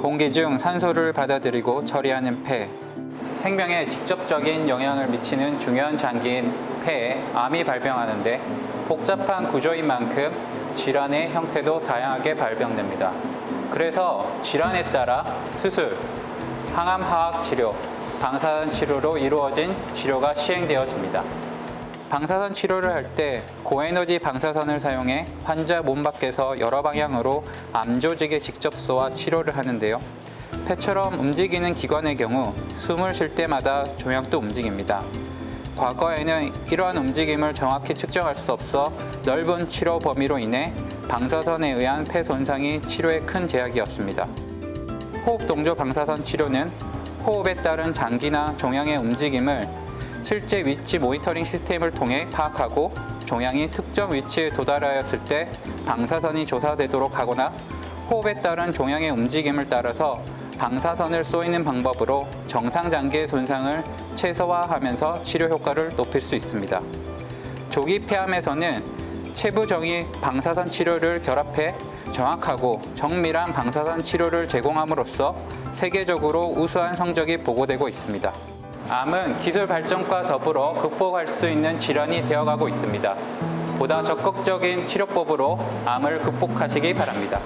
공기 중 산소를 받아들이고 처리하는 폐. 생명에 직접적인 영향을 미치는 중요한 장기인 폐에 암이 발병하는데 복잡한 구조인 만큼 질환의 형태도 다양하게 발병됩니다. 그래서 질환에 따라 수술, 항암 화학 치료, 방사선 치료로 이루어진 치료가 시행되어집니다. 방사선 치료를 할 때 고에너지 방사선을 사용해 환자 몸 밖에서 여러 방향으로 암 조직에 직접 쏘아 치료를 하는데요. 폐처럼 움직이는 기관의 경우 숨을 쉴 때마다 조약도 움직입니다. 과거에는 이러한 움직임을 정확히 측정할 수 없어 넓은 치료 범위로 인해 방사선에 의한 폐 손상이 치료에 큰 제약이었습니다. 호흡 동조 방사선 치료는 호흡에 따른 장기나 종양의 움직임을 실제 위치 모니터링 시스템을 통해 파악하고 종양이 특정 위치에 도달하였을 때 방사선이 조사되도록 하거나 호흡에 따른 종양의 움직임을 따라서 방사선을 쏘이는 방법으로 정상 장기의 손상을 최소화하면서 치료 효과를 높일 수 있습니다. 조기 폐암에서는 체부 정의 방사선 치료를 결합해 정확하고 정밀한 방사선 치료를 제공함으로써 세계적으로 우수한 성적이 보고되고 있습니다. 암은 기술 발전과 더불어 극복할 수 있는 질환이 되어가고 있습니다. 보다 적극적인 치료법으로 암을 극복하시기 바랍니다.